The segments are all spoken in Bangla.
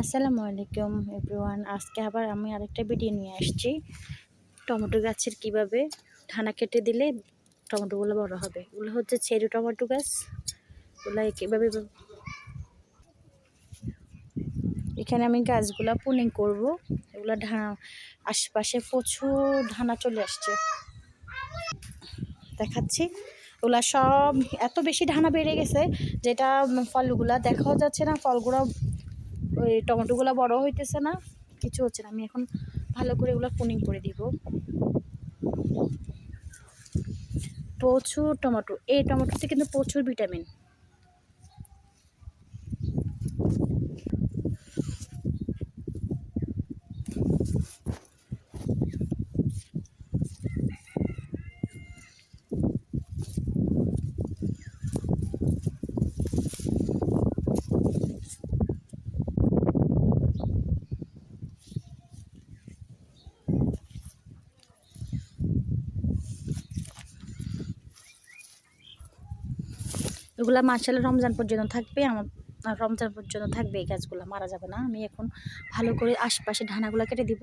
আসসালামু আলাইকুম এভরিওয়ান আজকে আবার আমি আরেকটা ভিডিও নিয়ে আসছি। টমেটো গাছের কীভাবে ঠানা কেটে দিলে টমেটোগুলো বড় হবে। এগুলো হচ্ছে চেরি টমেটো গাছ। ওগুলো কীভাবে এখানে আমি গাছগুলো পুনিং করব। এগুলো ঢানা আশেপাশে প্রচুর ধানা চলে আসছে। দেখাচ্ছি। ওগুলা সব এত বেশি ধানা বেড়ে গেছে, যেটা ফলগুলা দেখাও যাচ্ছে না, ফলগুলো ওই টমেটোগুলো বড় হইতেছে না, কিছু হচ্ছে না। আমি এখন ভালো করে এগুলো পুনিং করে দিব। প্রচুর টমেটো। এই টমেটোতে কিন্তু প্রচুর ভিটামিন এগুলা মার্শাল রমজান পর্যন্ত থাকবে, আমার রমজান পর্যন্ত থাকবে এই গাছগুলো, মারা যাবে না। আমি এখন ভালো করে আশপাশে ঢানাগুলো কেটে দিব।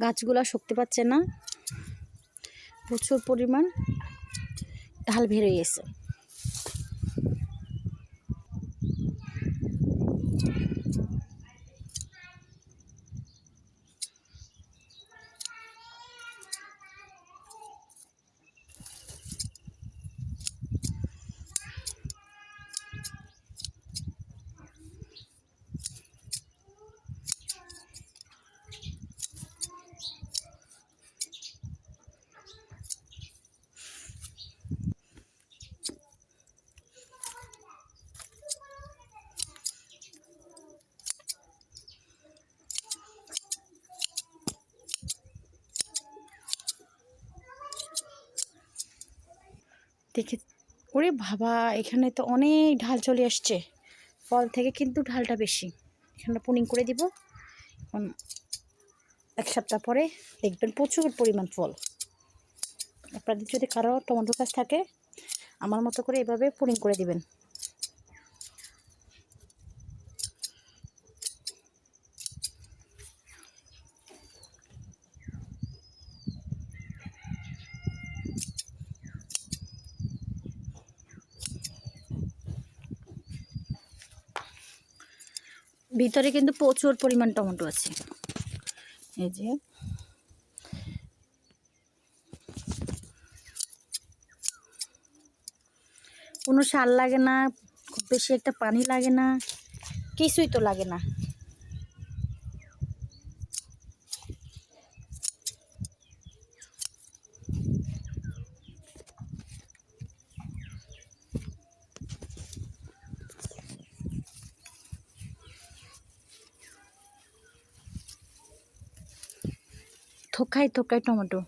গাছগুলো শক্তি পাচ্ছে না। প্রচুর পরিমাণ ঢাল বেরিয়ে গেছে। দেখে, ওরে বাবা, এখানে তো অনেক ঢাল চলে আসছে। ফল থেকে কিন্তু ঢালটা বেশি। এখানটা পুনিং করে দিব। এখন এক সপ্তাহ পরে দেখবেন প্রচুর পরিমাণ ফল। আপনাদের যদি কারও টমেটো গাছ থাকে, আমার মতো করে এভাবে পুনিং করে দিবেন। ভিতরে কিন্তু প্রচুর পরিমাণ টমেটো আছে। এই যে। কোনো সার লাগে না, খুব বেশি একটা পানি লাগে না, কিছুই তো লাগে না। থোকায় থোকায় টমেটো।